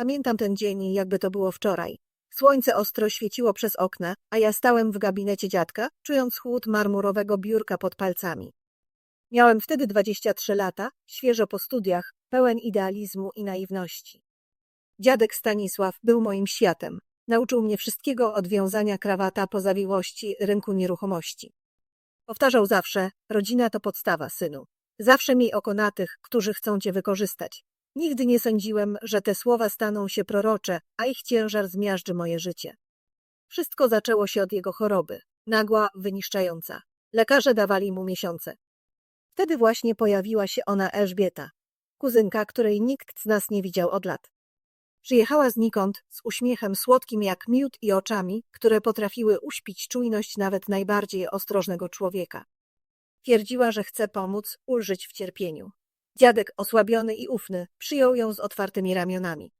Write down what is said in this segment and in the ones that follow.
Pamiętam ten dzień, jakby to było wczoraj. Słońce ostro świeciło przez okna, a ja stałem w gabinecie dziadka, czując chłód marmurowego biurka pod palcami. Miałem wtedy 23 lata, świeżo po studiach, pełen idealizmu i naiwności. Dziadek Stanisław był moim światem. Nauczył mnie wszystkiego od wiązania krawata po zawiłości rynku nieruchomości. Powtarzał zawsze, rodzina to podstawa, synu. Zawsze miej oko na tych, którzy chcą cię wykorzystać. Nigdy nie sądziłem, że te słowa staną się prorocze, a ich ciężar zmiażdży moje życie. Wszystko zaczęło się od jego choroby, nagła, wyniszczająca. Lekarze dawali mu miesiące. Wtedy właśnie pojawiła się ona Elżbieta, kuzynka, której nikt z nas nie widział od lat. Przyjechała znikąd z uśmiechem słodkim jak miód i oczami, które potrafiły uśpić czujność nawet najbardziej ostrożnego człowieka. Twierdziła, że chce pomóc, ulżyć w cierpieniu. Dziadek, osłabiony i ufny, przyjął ją z otwartymi ramionami.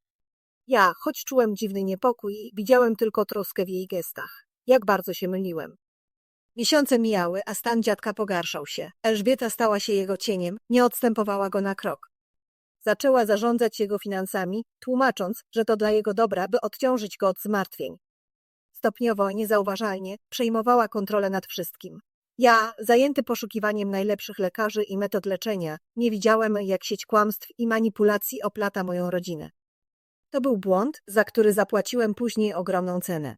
Ja, choć czułem dziwny niepokój, widziałem tylko troskę w jej gestach. Jak bardzo się myliłem. Miesiące mijały, a stan dziadka pogarszał się. Elżbieta stała się jego cieniem, nie odstępowała go na krok. Zaczęła zarządzać jego finansami, tłumacząc, że to dla jego dobra, by odciążyć go od zmartwień. Stopniowo, niezauważalnie, przejmowała kontrolę nad wszystkim. Ja, zajęty poszukiwaniem najlepszych lekarzy i metod leczenia, nie widziałem, jak sieć kłamstw i manipulacji oplata moją rodzinę. To był błąd, za który zapłaciłem później ogromną cenę.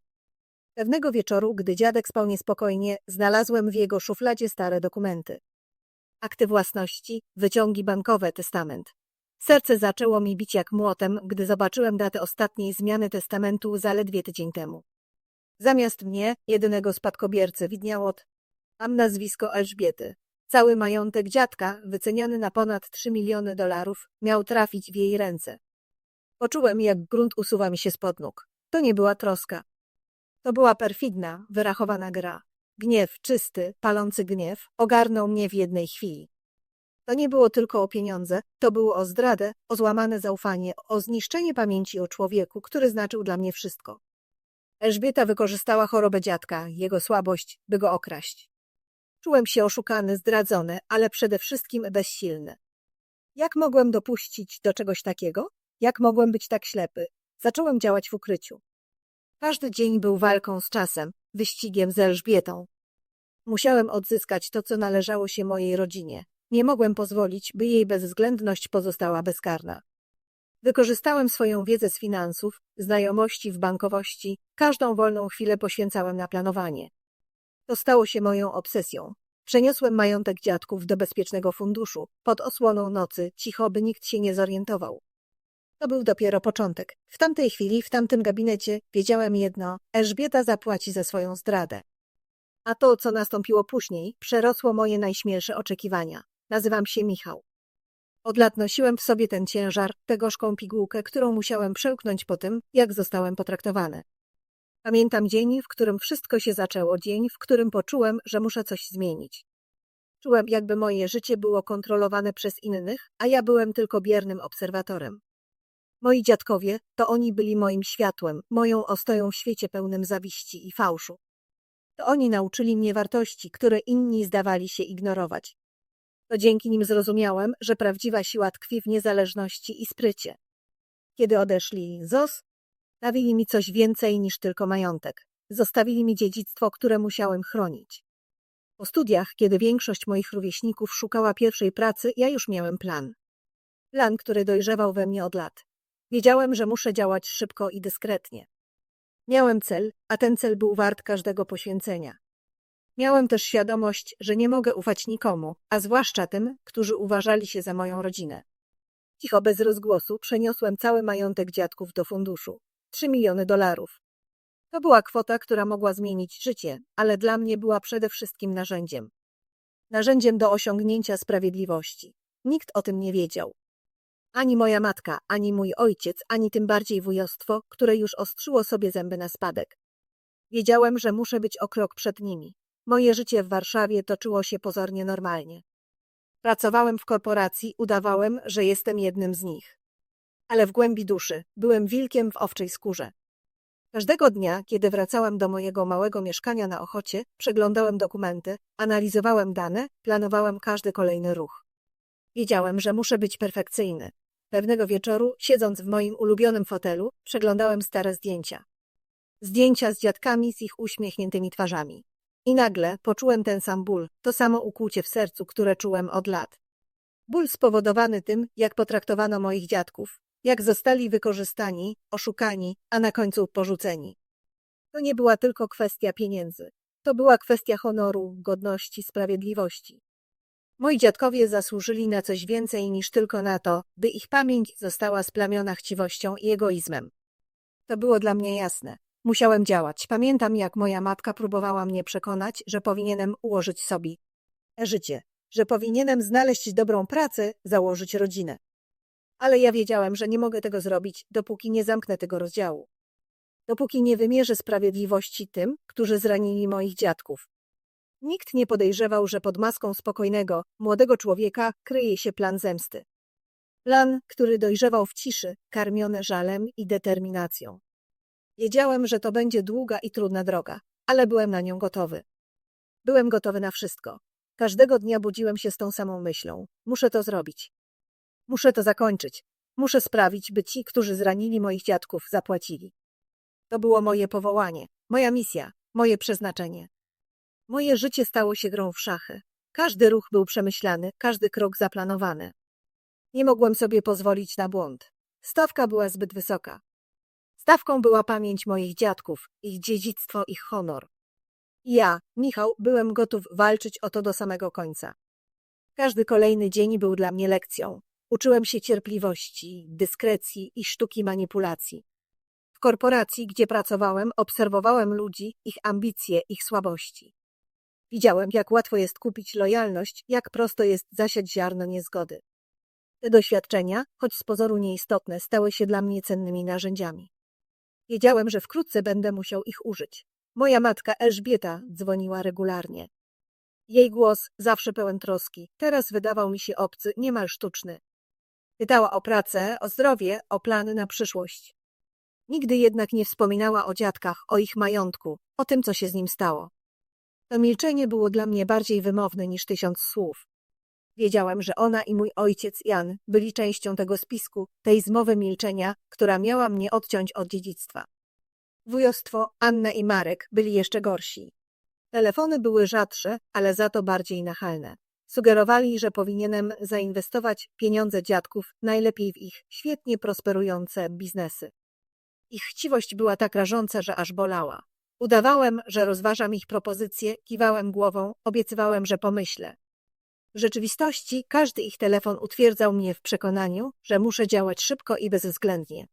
Pewnego wieczoru, gdy dziadek spał niespokojnie, znalazłem w jego szufladzie stare dokumenty. Akty własności, wyciągi bankowe, testament. Serce zaczęło mi bić jak młotem, gdy zobaczyłem datę ostatniej zmiany testamentu zaledwie tydzień temu. Zamiast mnie, jedynego spadkobiercy, widniało Mam nazwisko Elżbiety. Cały majątek dziadka, wyceniony na ponad 3 miliony dolarów, miał trafić w jej ręce. Poczułem, jak grunt usuwa mi się spod nóg. To nie była troska. To była perfidna, wyrachowana gra. Gniew czysty, palący gniew, ogarnął mnie w jednej chwili. To nie było tylko o pieniądze, to było o zdradę, o złamane zaufanie, o zniszczenie pamięci o człowieku, który znaczył dla mnie wszystko. Elżbieta wykorzystała chorobę dziadka, jego słabość, by go okraść. Czułem się oszukany, zdradzony, ale przede wszystkim bezsilny. Jak mogłem dopuścić do czegoś takiego? Jak mogłem być tak ślepy? Zacząłem działać w ukryciu. Każdy dzień był walką z czasem, wyścigiem z Elżbietą. Musiałem odzyskać to, co należało się mojej rodzinie. Nie mogłem pozwolić, by jej bezwzględność pozostała bezkarna. Wykorzystałem swoją wiedzę z finansów, znajomości w bankowości, każdą wolną chwilę poświęcałem na planowanie. To stało się moją obsesją. Przeniosłem majątek dziadków do bezpiecznego funduszu, pod osłoną nocy, cicho, by nikt się nie zorientował. To był dopiero początek. W tamtej chwili, w tamtym gabinecie, wiedziałem jedno: Elżbieta zapłaci za swoją zdradę. A to, co nastąpiło później, przerosło moje najśmielsze oczekiwania. Nazywam się Michał. Od lat nosiłem w sobie ten ciężar, tę gorzką pigułkę, którą musiałem przełknąć po tym, jak zostałem potraktowany. Pamiętam dzień, w którym wszystko się zaczęło, dzień, w którym poczułem, że muszę coś zmienić. Czułem, jakby moje życie było kontrolowane przez innych, a ja byłem tylko biernym obserwatorem. Moi dziadkowie, to oni byli moim światłem, moją ostoją w świecie pełnym zawiści i fałszu. To oni nauczyli mnie wartości, które inni zdawali się ignorować. To dzięki nim zrozumiałem, że prawdziwa siła tkwi w niezależności i sprycie. Kiedy odeszli ZOS, dawili mi coś więcej niż tylko majątek. Zostawili mi dziedzictwo, które musiałem chronić. Po studiach, kiedy większość moich rówieśników szukała pierwszej pracy, ja już miałem plan. Plan, który dojrzewał we mnie od lat. Wiedziałem, że muszę działać szybko i dyskretnie. Miałem cel, a ten cel był wart każdego poświęcenia. Miałem też świadomość, że nie mogę ufać nikomu, a zwłaszcza tym, którzy uważali się za moją rodzinę. Cicho bez rozgłosu przeniosłem cały majątek dziadków do funduszu. Trzy miliony dolarów. To była kwota, która mogła zmienić życie, ale dla mnie była przede wszystkim narzędziem. Narzędziem do osiągnięcia sprawiedliwości. Nikt o tym nie wiedział. Ani moja matka, ani mój ojciec, ani tym bardziej wujostwo, które już ostrzyło sobie zęby na spadek. Wiedziałem, że muszę być o krok przed nimi. Moje życie w Warszawie toczyło się pozornie normalnie. Pracowałem w korporacji, udawałem, że jestem jednym z nich. Ale w głębi duszy byłem wilkiem w owczej skórze. Każdego dnia, kiedy wracałem do mojego małego mieszkania na Ochocie, przeglądałem dokumenty, analizowałem dane, planowałem każdy kolejny ruch. Wiedziałem, że muszę być perfekcyjny. Pewnego wieczoru, siedząc w moim ulubionym fotelu, przeglądałem stare zdjęcia. Zdjęcia z dziadkami z ich uśmiechniętymi twarzami. I nagle poczułem ten sam ból, to samo ukłucie w sercu, które czułem od lat. Ból spowodowany tym, jak potraktowano moich dziadków, jak zostali wykorzystani, oszukani, a na końcu porzuceni. To nie była tylko kwestia pieniędzy. To była kwestia honoru, godności, sprawiedliwości. Moi dziadkowie zasłużyli na coś więcej niż tylko na to, by ich pamięć została splamiona chciwością i egoizmem. To było dla mnie jasne. Musiałem działać. Pamiętam, jak moja matka próbowała mnie przekonać, że powinienem ułożyć sobie życie, że powinienem znaleźć dobrą pracę, założyć rodzinę. Ale ja wiedziałem, że nie mogę tego zrobić, dopóki nie zamknę tego rozdziału. Dopóki nie wymierzę sprawiedliwości tym, którzy zranili moich dziadków. Nikt nie podejrzewał, że pod maską spokojnego, młodego człowieka kryje się plan zemsty. Plan, który dojrzewał w ciszy, karmiony żalem i determinacją. Wiedziałem, że to będzie długa i trudna droga, ale byłem na nią gotowy. Byłem gotowy na wszystko. Każdego dnia budziłem się z tą samą myślą. Muszę to zrobić. Muszę to zakończyć. Muszę sprawić, by ci, którzy zranili moich dziadków, zapłacili. To było moje powołanie, moja misja, moje przeznaczenie. Moje życie stało się grą w szachy. Każdy ruch był przemyślany, każdy krok zaplanowany. Nie mogłem sobie pozwolić na błąd. Stawka była zbyt wysoka. Stawką była pamięć moich dziadków, ich dziedzictwo, ich honor. Ja, Michał, byłem gotów walczyć o to do samego końca. Każdy kolejny dzień był dla mnie lekcją. Uczyłem się cierpliwości, dyskrecji i sztuki manipulacji. W korporacji, gdzie pracowałem, obserwowałem ludzi, ich ambicje, ich słabości. Widziałem, jak łatwo jest kupić lojalność, jak prosto jest zasiać ziarno niezgody. Te doświadczenia, choć z pozoru nieistotne, stały się dla mnie cennymi narzędziami. Wiedziałem, że wkrótce będę musiał ich użyć. Moja matka Elżbieta dzwoniła regularnie. Jej głos, zawsze pełen troski, teraz wydawał mi się obcy, niemal sztuczny. Pytała o pracę, o zdrowie, o plany na przyszłość. Nigdy jednak nie wspominała o dziadkach, o ich majątku, o tym, co się z nim stało. To milczenie było dla mnie bardziej wymowne niż tysiąc słów. Wiedziałem, że ona i mój ojciec Jan byli częścią tego spisku, tej zmowy milczenia, która miała mnie odciąć od dziedzictwa. Wujostwo, Anna i Marek byli jeszcze gorsi. Telefony były rzadsze, ale za to bardziej nachalne. Sugerowali, że powinienem zainwestować pieniądze dziadków najlepiej w ich świetnie prosperujące biznesy. Ich chciwość była tak rażąca, że aż bolała. Udawałem, że rozważam ich propozycje, kiwałem głową, obiecywałem, że pomyślę. W rzeczywistości każdy ich telefon utwierdzał mnie w przekonaniu, że muszę działać szybko i bezwzględnie.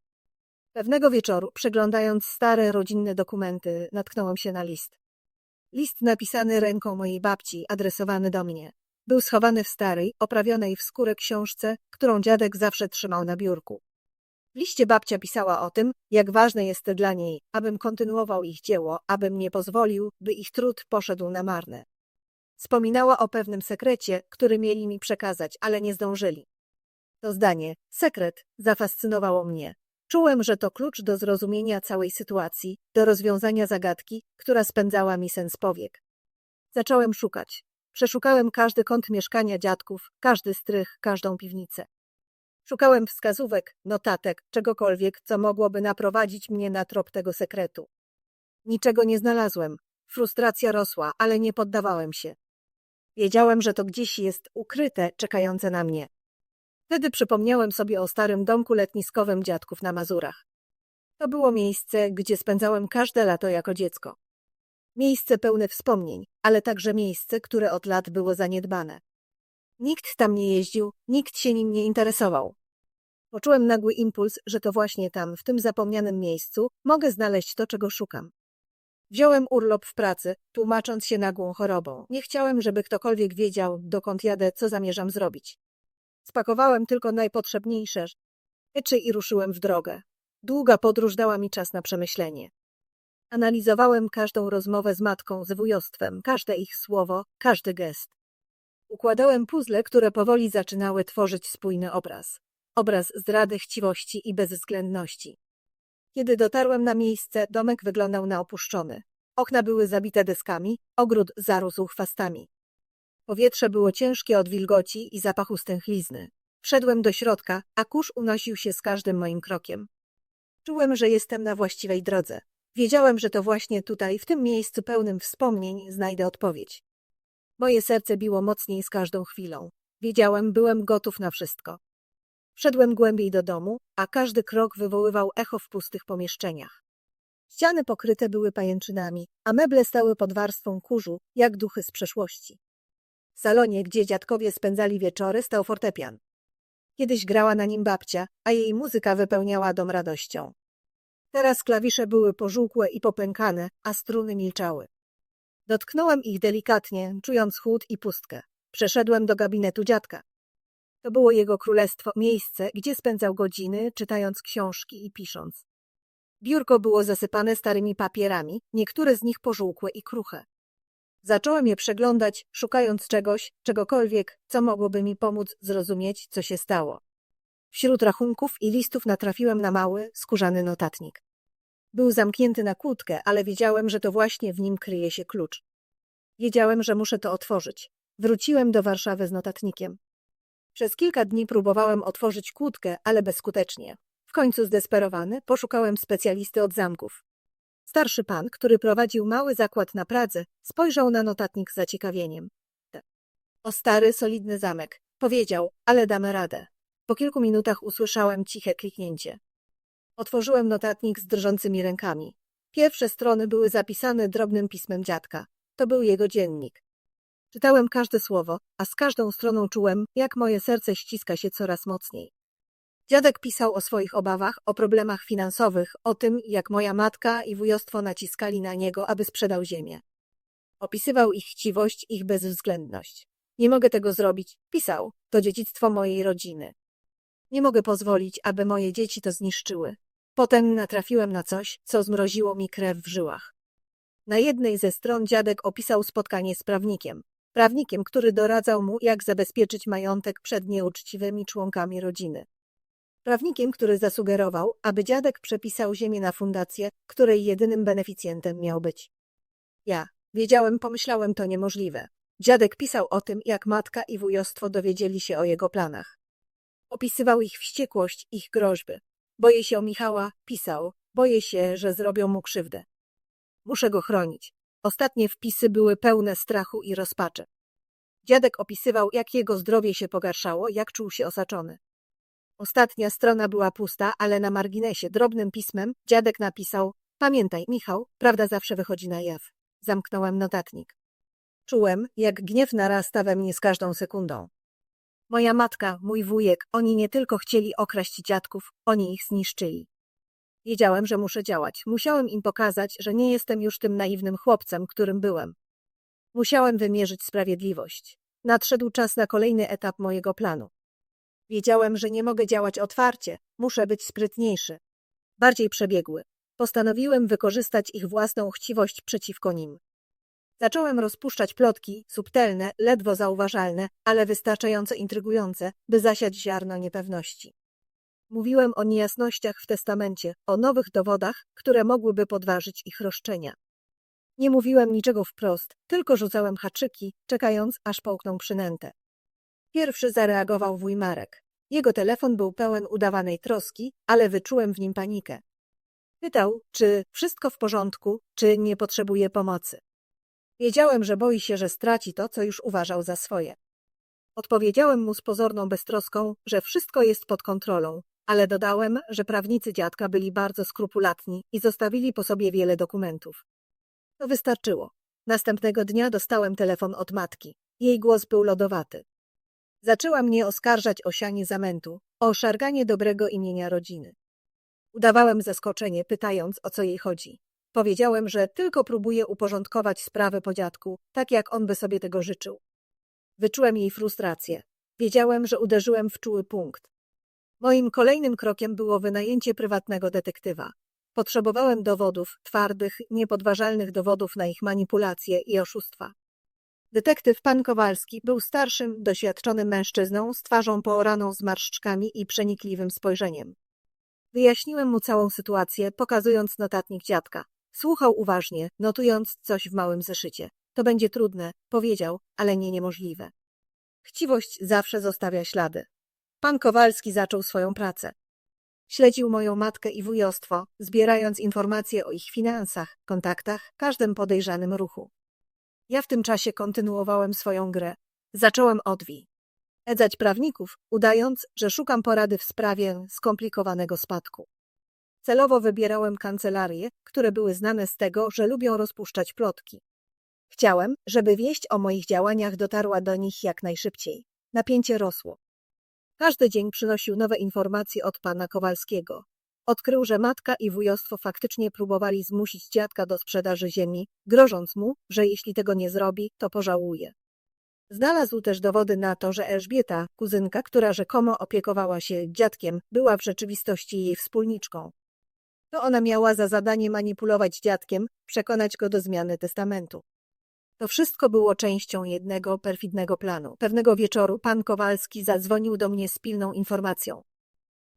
Pewnego wieczoru, przeglądając stare rodzinne dokumenty, natknąłem się na list. List napisany ręką mojej babci, adresowany do mnie. Był schowany w starej, oprawionej w skórę książce, którą dziadek zawsze trzymał na biurku. W liście babcia pisała o tym, jak ważne jest dla niej, abym kontynuował ich dzieło, abym nie pozwolił, by ich trud poszedł na marne. Wspominała o pewnym sekrecie, który mieli mi przekazać, ale nie zdążyli. To zdanie, sekret, zafascynowało mnie. Czułem, że to klucz do zrozumienia całej sytuacji, do rozwiązania zagadki, która spędzała mi sens powiek. Zacząłem szukać. Przeszukałem każdy kąt mieszkania dziadków, każdy strych, każdą piwnicę. Szukałem wskazówek, notatek, czegokolwiek, co mogłoby naprowadzić mnie na trop tego sekretu. Niczego nie znalazłem. Frustracja rosła, ale nie poddawałem się. Wiedziałem, że to gdzieś jest ukryte, czekające na mnie. Wtedy przypomniałem sobie o starym domku letniskowym dziadków na Mazurach. To było miejsce, gdzie spędzałem każde lato jako dziecko. Miejsce pełne wspomnień, ale także miejsce, które od lat było zaniedbane. Nikt tam nie jeździł, nikt się nim nie interesował. Poczułem nagły impuls, że to właśnie tam, w tym zapomnianym miejscu, mogę znaleźć to, czego szukam. Wziąłem urlop w pracy, tłumacząc się nagłą chorobą. Nie chciałem, żeby ktokolwiek wiedział, dokąd jadę, co zamierzam zrobić. Spakowałem tylko najpotrzebniejsze rzeczy i ruszyłem w drogę. Długa podróż dała mi czas na przemyślenie. Analizowałem każdą rozmowę z matką, z wujostwem, każde ich słowo, każdy gest. Układałem puzzle, które powoli zaczynały tworzyć spójny obraz. Obraz zdrady, chciwości i bezwzględności. Kiedy dotarłem na miejsce, domek wyglądał na opuszczony. Okna były zabite deskami, ogród zarósł chwastami. Powietrze było ciężkie od wilgoci i zapachu stęchlizny. Wszedłem do środka, a kurz unosił się z każdym moim krokiem. Czułem, że jestem na właściwej drodze. Wiedziałem, że to właśnie tutaj, w tym miejscu pełnym wspomnień, znajdę odpowiedź. Moje serce biło mocniej z każdą chwilą. Wiedziałem, byłem gotów na wszystko. Wszedłem głębiej do domu, a każdy krok wywoływał echo w pustych pomieszczeniach. Ściany pokryte były pajęczynami, a meble stały pod warstwą kurzu, jak duchy z przeszłości. W salonie, gdzie dziadkowie spędzali wieczory, stał fortepian. Kiedyś grała na nim babcia, a jej muzyka wypełniała dom radością. Teraz klawisze były pożółkłe i popękane, a struny milczały. Dotknąłem ich delikatnie, czując chłód i pustkę. Przeszedłem do gabinetu dziadka. To było jego królestwo, miejsce, gdzie spędzał godziny, czytając książki i pisząc. Biurko było zasypane starymi papierami, niektóre z nich pożółkłe i kruche. Zacząłem je przeglądać, szukając czegoś, czegokolwiek, co mogłoby mi pomóc zrozumieć, co się stało. Wśród rachunków i listów natrafiłem na mały, skórzany notatnik. Był zamknięty na kłódkę, ale wiedziałem, że to właśnie w nim kryje się klucz. Wiedziałem, że muszę to otworzyć. Wróciłem do Warszawy z notatnikiem. Przez kilka dni próbowałem otworzyć kłódkę, ale bezskutecznie. W końcu zdesperowany poszukałem specjalisty od zamków. Starszy pan, który prowadził mały zakład na Pradze, spojrzał na notatnik z zaciekawieniem. O stary, solidny zamek. Powiedział, ale damy radę. Po kilku minutach usłyszałem ciche kliknięcie. Otworzyłem notatnik z drżącymi rękami. Pierwsze strony były zapisane drobnym pismem dziadka. To był jego dziennik. Czytałem każde słowo, a z każdą stroną czułem, jak moje serce ściska się coraz mocniej. Dziadek pisał o swoich obawach, o problemach finansowych, o tym, jak moja matka i wujostwo naciskali na niego, aby sprzedał ziemię. Opisywał ich chciwość, ich bezwzględność. Nie mogę tego zrobić, pisał, to dziedzictwo mojej rodziny. Nie mogę pozwolić, aby moje dzieci to zniszczyły. Potem natrafiłem na coś, co zmroziło mi krew w żyłach. Na jednej ze stron dziadek opisał spotkanie z prawnikiem. Prawnikiem, który doradzał mu, jak zabezpieczyć majątek przed nieuczciwymi członkami rodziny. Prawnikiem, który zasugerował, aby dziadek przepisał ziemię na fundację, której jedynym beneficjentem miał być. Ja. Wiedziałem, pomyślałem to niemożliwe. Dziadek pisał o tym, jak matka i wujostwo dowiedzieli się o jego planach. Opisywał ich wściekłość, ich groźby. Boję się o Michała, pisał. Boję się, że zrobią mu krzywdę. Muszę go chronić. Ostatnie wpisy były pełne strachu i rozpaczy. Dziadek opisywał, jak jego zdrowie się pogarszało, jak czuł się osaczony. Ostatnia strona była pusta, ale na marginesie drobnym pismem dziadek napisał Pamiętaj, Michał, prawda zawsze wychodzi na jaw. Zamknąłem notatnik. Czułem, jak gniew narasta we mnie z każdą sekundą. Moja matka, mój wujek, oni nie tylko chcieli okraść dziadków, oni ich zniszczyli. Wiedziałem, że muszę działać. Musiałem im pokazać, że nie jestem już tym naiwnym chłopcem, którym byłem. Musiałem wymierzyć sprawiedliwość. Nadszedł czas na kolejny etap mojego planu. Wiedziałem, że nie mogę działać otwarcie, muszę być sprytniejszy. Bardziej przebiegły. Postanowiłem wykorzystać ich własną chciwość przeciwko nim. Zacząłem rozpuszczać plotki, subtelne, ledwo zauważalne, ale wystarczająco intrygujące, by zasiać ziarno niepewności. Mówiłem o niejasnościach w testamencie, o nowych dowodach, które mogłyby podważyć ich roszczenia. Nie mówiłem niczego wprost, tylko rzucałem haczyki, czekając, aż połkną przynętę. Pierwszy zareagował wuj Marek. Jego telefon był pełen udawanej troski, ale wyczułem w nim panikę. Pytał, czy wszystko w porządku, czy nie potrzebuje pomocy. Wiedziałem, że boi się, że straci to, co już uważał za swoje. Odpowiedziałem mu z pozorną beztroską, że wszystko jest pod kontrolą, ale dodałem, że prawnicy dziadka byli bardzo skrupulatni i zostawili po sobie wiele dokumentów. To wystarczyło. Następnego dnia dostałem telefon od matki. Jej głos był lodowaty. Zaczęła mnie oskarżać o sianie zamętu, o szarganie dobrego imienia rodziny. Udawałem zaskoczenie, pytając, o co jej chodzi. Powiedziałem, że tylko próbuję uporządkować sprawę po dziadku, tak jak on by sobie tego życzył. Wyczułem jej frustrację. Wiedziałem, że uderzyłem w czuły punkt. Moim kolejnym krokiem było wynajęcie prywatnego detektywa. Potrzebowałem dowodów, twardych, niepodważalnych dowodów na ich manipulacje i oszustwa. Detektyw pan Kowalski był starszym, doświadczonym mężczyzną z twarzą pooraną zmarszczkami i przenikliwym spojrzeniem. Wyjaśniłem mu całą sytuację, pokazując notatnik dziadka. Słuchał uważnie, notując coś w małym zeszycie. To będzie trudne, powiedział, ale nie niemożliwe. Chciwość zawsze zostawia ślady. pan Kowalski zaczął swoją pracę. Śledził moją matkę i wujostwo, zbierając informacje o ich finansach, kontaktach, każdym podejrzanym ruchu. Ja w tym czasie kontynuowałem swoją grę. Zacząłem odwi. Edzać prawników, udając, że szukam porady w sprawie skomplikowanego spadku. Celowo wybierałem kancelarie, które były znane z tego, że lubią rozpuszczać plotki. Chciałem, żeby wieść o moich działaniach dotarła do nich jak najszybciej. Napięcie rosło. Każdy dzień przynosił nowe informacje od pana Kowalskiego. Odkrył, że matka i wujostwo faktycznie próbowali zmusić dziadka do sprzedaży ziemi, grożąc mu, że jeśli tego nie zrobi, to pożałuje. Znalazł też dowody na to, że Elżbieta, kuzynka, która rzekomo opiekowała się dziadkiem, była w rzeczywistości jej wspólniczką. To ona miała za zadanie manipulować dziadkiem, przekonać go do zmiany testamentu. To wszystko było częścią jednego perfidnego planu. Pewnego wieczoru pan Kowalski zadzwonił do mnie z pilną informacją.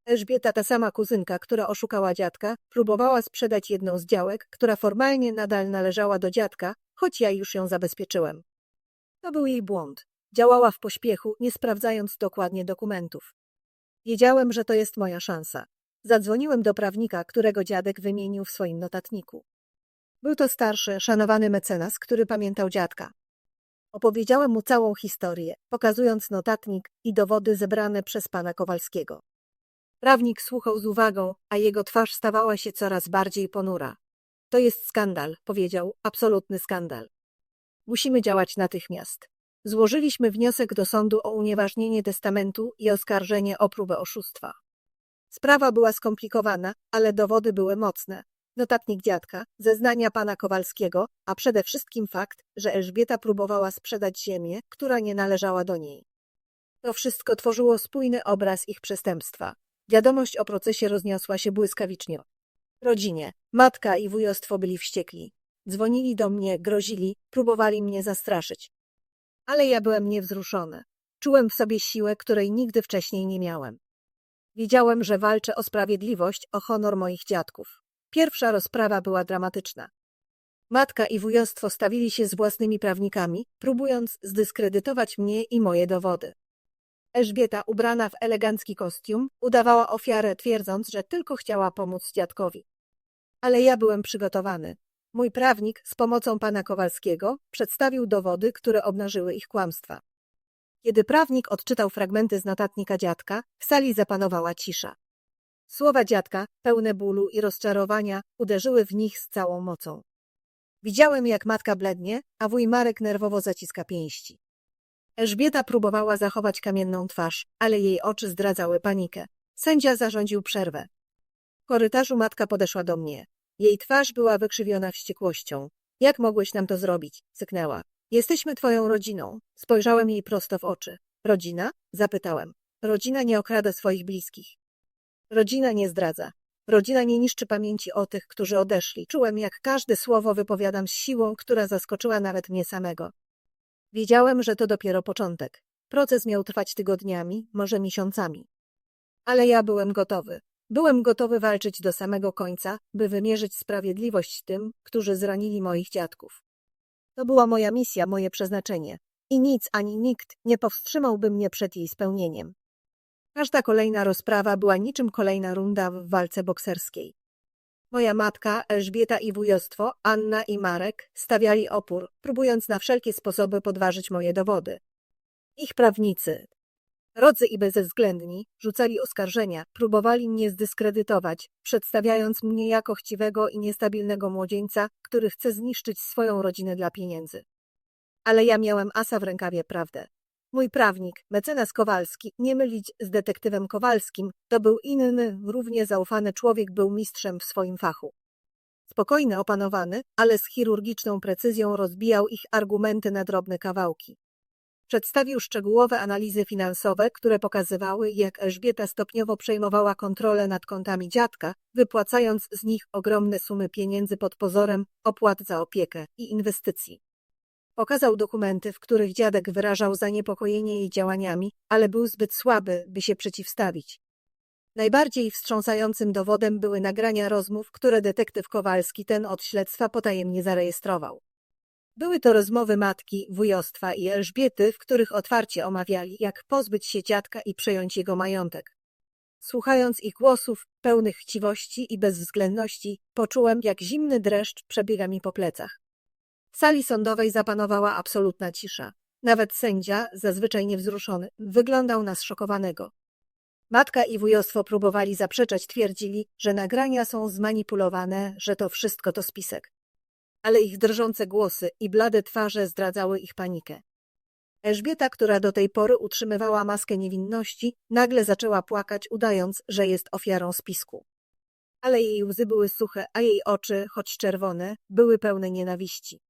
Elżbieta, ta sama kuzynka, która oszukała dziadka, próbowała sprzedać jedną z działek, która formalnie nadal należała do dziadka, choć ja już ją zabezpieczyłem. To był jej błąd. Działała w pośpiechu, nie sprawdzając dokładnie dokumentów. Wiedziałem, że to jest moja szansa. Zadzwoniłem do prawnika, którego dziadek wymienił w swoim notatniku. Był to starszy, szanowany mecenas, który pamiętał dziadka. Opowiedziałem mu całą historię, pokazując notatnik i dowody zebrane przez pana Kowalskiego. Prawnik słuchał z uwagą, a jego twarz stawała się coraz bardziej ponura. To jest skandal, powiedział, absolutny skandal. Musimy działać natychmiast. Złożyliśmy wniosek do sądu o unieważnienie testamentu i oskarżenie o próbę oszustwa. Sprawa była skomplikowana, ale dowody były mocne. Notatnik dziadka, zeznania pana Kowalskiego, a przede wszystkim fakt, że Elżbieta próbowała sprzedać ziemię, która nie należała do niej. To wszystko tworzyło spójny obraz ich przestępstwa. Wiadomość o procesie rozniosła się błyskawicznie. Rodzinie, matka i wujostwo byli wściekli. Dzwonili do mnie, grozili, próbowali mnie zastraszyć. Ale ja byłem niewzruszony. Czułem w sobie siłę, której nigdy wcześniej nie miałem. Wiedziałem, że walczę o sprawiedliwość, o honor moich dziadków. Pierwsza rozprawa była dramatyczna. Matka i wujostwo stawili się z własnymi prawnikami, próbując zdyskredytować mnie i moje dowody. Elżbieta, ubrana w elegancki kostium, udawała ofiarę, twierdząc, że tylko chciała pomóc dziadkowi. Ale ja byłem przygotowany. Mój prawnik z pomocą pana Kowalskiego przedstawił dowody, które obnażyły ich kłamstwa. Kiedy prawnik odczytał fragmenty z notatnika dziadka, w sali zapanowała cisza. Słowa dziadka, pełne bólu i rozczarowania, uderzyły w nich z całą mocą. Widziałem, jak matka blednie, a wuj Marek nerwowo zaciska pięści. Elżbieta próbowała zachować kamienną twarz, ale jej oczy zdradzały panikę. Sędzia zarządził przerwę. W korytarzu matka podeszła do mnie. Jej twarz była wykrzywiona wściekłością. Jak mogłeś nam to zrobić? syknęła. Jesteśmy twoją rodziną. Spojrzałem jej prosto w oczy. Rodzina? Zapytałem. Rodzina nie okrada swoich bliskich. Rodzina nie zdradza. Rodzina nie niszczy pamięci o tych, którzy odeszli. Czułem, jak każde słowo wypowiadam z siłą, która zaskoczyła nawet mnie samego. Wiedziałem, że to dopiero początek. Proces miał trwać tygodniami, może miesiącami. Ale ja byłem gotowy. Byłem gotowy walczyć do samego końca, by wymierzyć sprawiedliwość tym, którzy zranili moich dziadków. To była moja misja, moje przeznaczenie. I nic ani nikt nie powstrzymałby mnie przed jej spełnieniem. Każda kolejna rozprawa była niczym kolejna runda w walce bokserskiej. Moja matka, Elżbieta i wujostwo, Anna i Marek stawiali opór, próbując na wszelkie sposoby podważyć moje dowody. Ich prawnicy, rodzy i bezwzględni, rzucali oskarżenia, próbowali mnie zdyskredytować, przedstawiając mnie jako chciwego i niestabilnego młodzieńca, który chce zniszczyć swoją rodzinę dla pieniędzy. Ale ja miałem asa w rękawie prawdę. Mój prawnik, mecenas Kowalski, nie mylić z detektywem Kowalskim, to był inny, równie zaufany człowiek, był mistrzem w swoim fachu. Spokojny, opanowany, ale z chirurgiczną precyzją rozbijał ich argumenty na drobne kawałki. Przedstawił szczegółowe analizy finansowe, które pokazywały, jak Elżbieta stopniowo przejmowała kontrolę nad kontami dziadka, wypłacając z nich ogromne sumy pieniędzy pod pozorem opłat za opiekę i inwestycji. Pokazał dokumenty, w których dziadek wyrażał zaniepokojenie jej działaniami, ale był zbyt słaby, by się przeciwstawić. Najbardziej wstrząsającym dowodem były nagrania rozmów, które detektyw Kowalski ten od śledztwa potajemnie zarejestrował. Były to rozmowy matki, wujostwa i Elżbiety, w których otwarcie omawiali, jak pozbyć się dziadka i przejąć jego majątek. Słuchając ich głosów, pełnych chciwości i bezwzględności, poczułem, jak zimny dreszcz przebiega mi po plecach. W sali sądowej zapanowała absolutna cisza. Nawet sędzia, zazwyczaj niewzruszony, wyglądał na zszokowanego. Matka i wujostwo próbowali zaprzeczać, twierdzili, że nagrania są zmanipulowane, że to wszystko to spisek. Ale ich drżące głosy i blade twarze zdradzały ich panikę. Elżbieta, która do tej pory utrzymywała maskę niewinności, nagle zaczęła płakać, udając, że jest ofiarą spisku. Ale jej łzy były suche, a jej oczy, choć czerwone, były pełne nienawiści.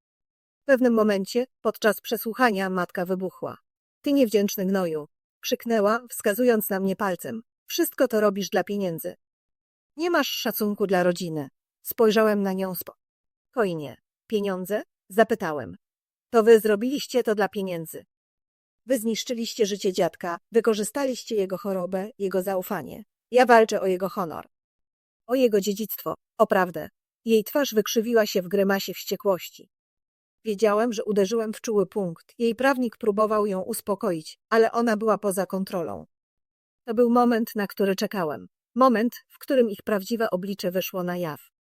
W pewnym momencie, podczas przesłuchania, matka wybuchła. Ty niewdzięczny gnoju! krzyknęła, wskazując na mnie palcem. Wszystko to robisz dla pieniędzy. Nie masz szacunku dla rodziny. Spojrzałem na nią spokojnie. Pieniądze? Zapytałem. To wy zrobiliście to dla pieniędzy. Wy zniszczyliście życie dziadka, wykorzystaliście jego chorobę, jego zaufanie. Ja walczę o jego honor. O jego dziedzictwo, o prawdę. Jej twarz wykrzywiła się w grymasie wściekłości. Wiedziałem, że uderzyłem w czuły punkt. Jej prawnik próbował ją uspokoić, ale ona była poza kontrolą. To był moment, na który czekałem. Moment, w którym ich prawdziwe oblicze wyszło na jaw.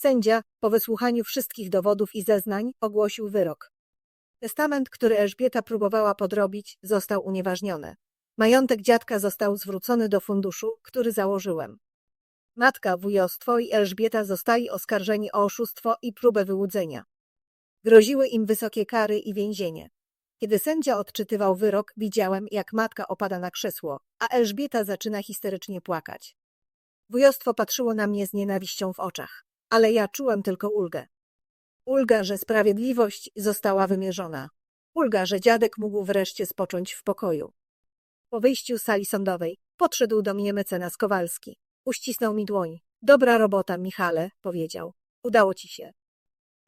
Sędzia, po wysłuchaniu wszystkich dowodów i zeznań, ogłosił wyrok. Testament, który Elżbieta próbowała podrobić, został unieważniony. Majątek dziadka został zwrócony do funduszu, który założyłem. Matka, wujostwo i Elżbieta zostali oskarżeni o oszustwo i próbę wyłudzenia. Groziły im wysokie kary i więzienie. Kiedy sędzia odczytywał wyrok, widziałem, jak matka opada na krzesło, a Elżbieta zaczyna histerycznie płakać. Wujostwo patrzyło na mnie z nienawiścią w oczach, ale ja czułem tylko ulgę. Ulga, że sprawiedliwość została wymierzona. Ulga, że dziadek mógł wreszcie spocząć w pokoju. Po wyjściu z sali sądowej podszedł do mnie mecenas Kowalski. Uścisnął mi dłoń. Dobra robota, Michale, powiedział. Udało ci się.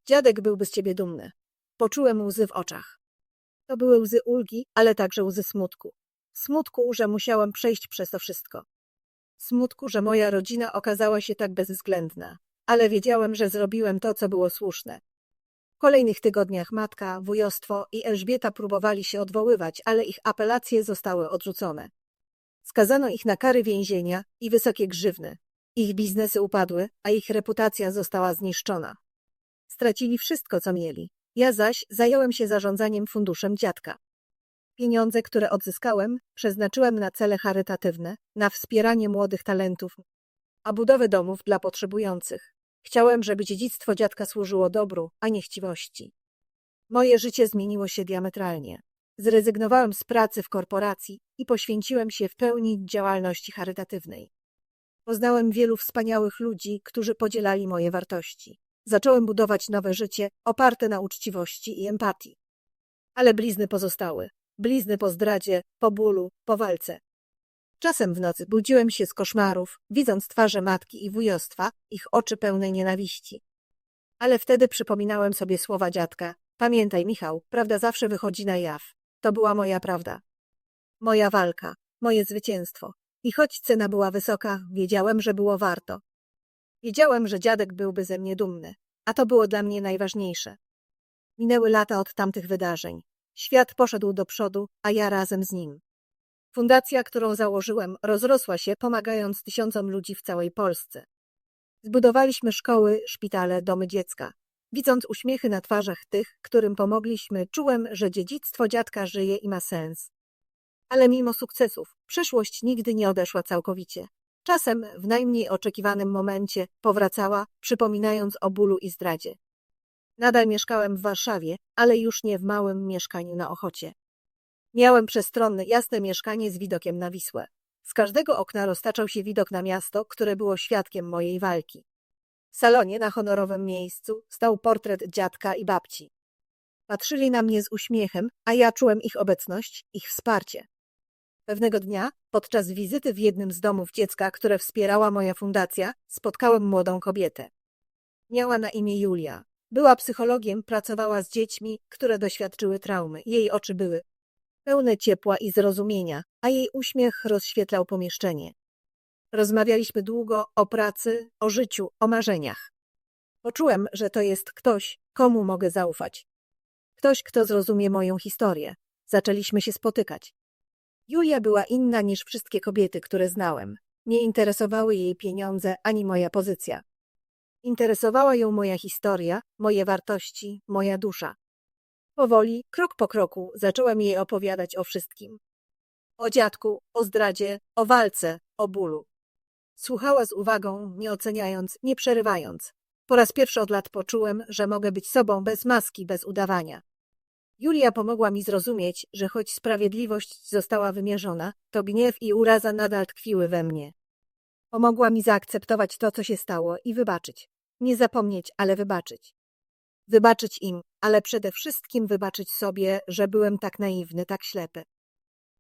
Dziadek byłby z ciebie dumny. Poczułem łzy w oczach. To były łzy ulgi, ale także łzy smutku. Smutku, że musiałem przejść przez to wszystko. Smutku, że moja rodzina okazała się tak bezwzględna, ale wiedziałem, że zrobiłem to, co było słuszne. W kolejnych tygodniach matka, wujostwo i Elżbieta próbowali się odwoływać, ale ich apelacje zostały odrzucone. Skazano ich na kary więzienia i wysokie grzywny. Ich biznesy upadły, a ich reputacja została zniszczona. Stracili wszystko, co mieli. Ja zaś zająłem się zarządzaniem funduszem dziadka. Pieniądze, które odzyskałem, przeznaczyłem na cele charytatywne, na wspieranie młodych talentów, a budowę domów dla potrzebujących. Chciałem, żeby dziedzictwo dziadka służyło dobru, a nie chciwości. Moje życie zmieniło się diametralnie. Zrezygnowałem z pracy w korporacji i poświęciłem się w pełni działalności charytatywnej. Poznałem wielu wspaniałych ludzi, którzy podzielali moje wartości. Zacząłem budować nowe życie oparte na uczciwości i empatii. Ale blizny pozostały. Blizny po zdradzie, po bólu, po walce. Czasem w nocy budziłem się z koszmarów, widząc twarze matki i wujostwa, ich oczy pełne nienawiści. Ale wtedy przypominałem sobie słowa dziadka. Pamiętaj, Michał, prawda zawsze wychodzi na jaw. To była moja prawda. Moja walka, moje zwycięstwo. I choć cena była wysoka, wiedziałem, że było warto. Wiedziałem, że dziadek byłby ze mnie dumny, a to było dla mnie najważniejsze. Minęły lata od tamtych wydarzeń. Świat poszedł do przodu, a ja razem z nim. Fundacja, którą założyłem, rozrosła się, pomagając tysiącom ludzi w całej Polsce. Zbudowaliśmy szkoły, szpitale, domy dziecka. Widząc uśmiechy na twarzach tych, którym pomogliśmy, czułem, że dziedzictwo dziadka żyje i ma sens. Ale mimo sukcesów, przeszłość nigdy nie odeszła całkowicie. Czasem, w najmniej oczekiwanym momencie, powracała, przypominając o bólu i zdradzie. Nadal mieszkałem w Warszawie, ale już nie w małym mieszkaniu na Ochocie. Miałem przestronne, jasne mieszkanie z widokiem na Wisłę. Z każdego okna roztaczał się widok na miasto, które było świadkiem mojej walki. W salonie na honorowym miejscu stał portret dziadka i babci. Patrzyli na mnie z uśmiechem, a ja czułem ich obecność, ich wsparcie. Pewnego dnia, podczas wizyty w jednym z domów dziecka, które wspierała moja fundacja, spotkałem młodą kobietę. Miała na imię Julia. Była psychologiem, pracowała z dziećmi, które doświadczyły traumy. Jej oczy były pełne ciepła i zrozumienia, a jej uśmiech rozświetlał pomieszczenie. Rozmawialiśmy długo o pracy, o życiu, o marzeniach. Poczułem, że to jest ktoś, komu mogę zaufać. Ktoś, kto zrozumie moją historię. Zaczęliśmy się spotykać. Julia była inna niż wszystkie kobiety, które znałem. Nie interesowały jej pieniądze ani moja pozycja. Interesowała ją moja historia, moje wartości, moja dusza. Powoli, krok po kroku, zacząłem jej opowiadać o wszystkim. O dziadku, o zdradzie, o walce, o bólu. Słuchała z uwagą, nie oceniając, nie przerywając. Po raz pierwszy od lat poczułem, że mogę być sobą bez maski, bez udawania. Julia pomogła mi zrozumieć, że choć sprawiedliwość została wymierzona, to gniew i uraza nadal tkwiły we mnie. Pomogła mi zaakceptować to, co się stało i wybaczyć. Nie zapomnieć, ale wybaczyć. Wybaczyć im, ale przede wszystkim wybaczyć sobie, że byłem tak naiwny, tak ślepy.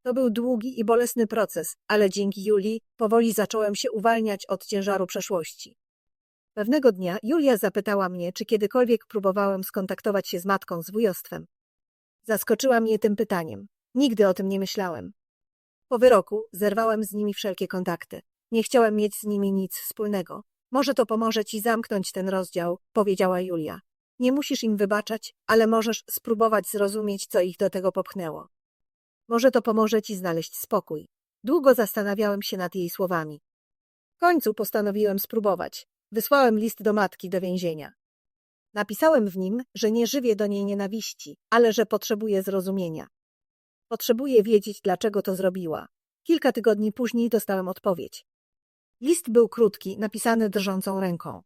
To był długi i bolesny proces, ale dzięki Julii powoli zacząłem się uwalniać od ciężaru przeszłości. Pewnego dnia Julia zapytała mnie, czy kiedykolwiek próbowałem skontaktować się z matką z wujostwem. Zaskoczyła mnie tym pytaniem. Nigdy o tym nie myślałem. Po wyroku zerwałem z nimi wszelkie kontakty. Nie chciałem mieć z nimi nic wspólnego. Może to pomoże ci zamknąć ten rozdział, powiedziała Julia. Nie musisz im wybaczać, ale możesz spróbować zrozumieć, co ich do tego popchnęło. Może to pomoże ci znaleźć spokój. Długo zastanawiałem się nad jej słowami. W końcu postanowiłem spróbować. Wysłałem list do matki do więzienia. Napisałem w nim, że nie żywię do niej nienawiści, ale że potrzebuję zrozumienia. Potrzebuję wiedzieć, dlaczego to zrobiła. Kilka tygodni później dostałem odpowiedź. List był krótki, napisany drżącą ręką.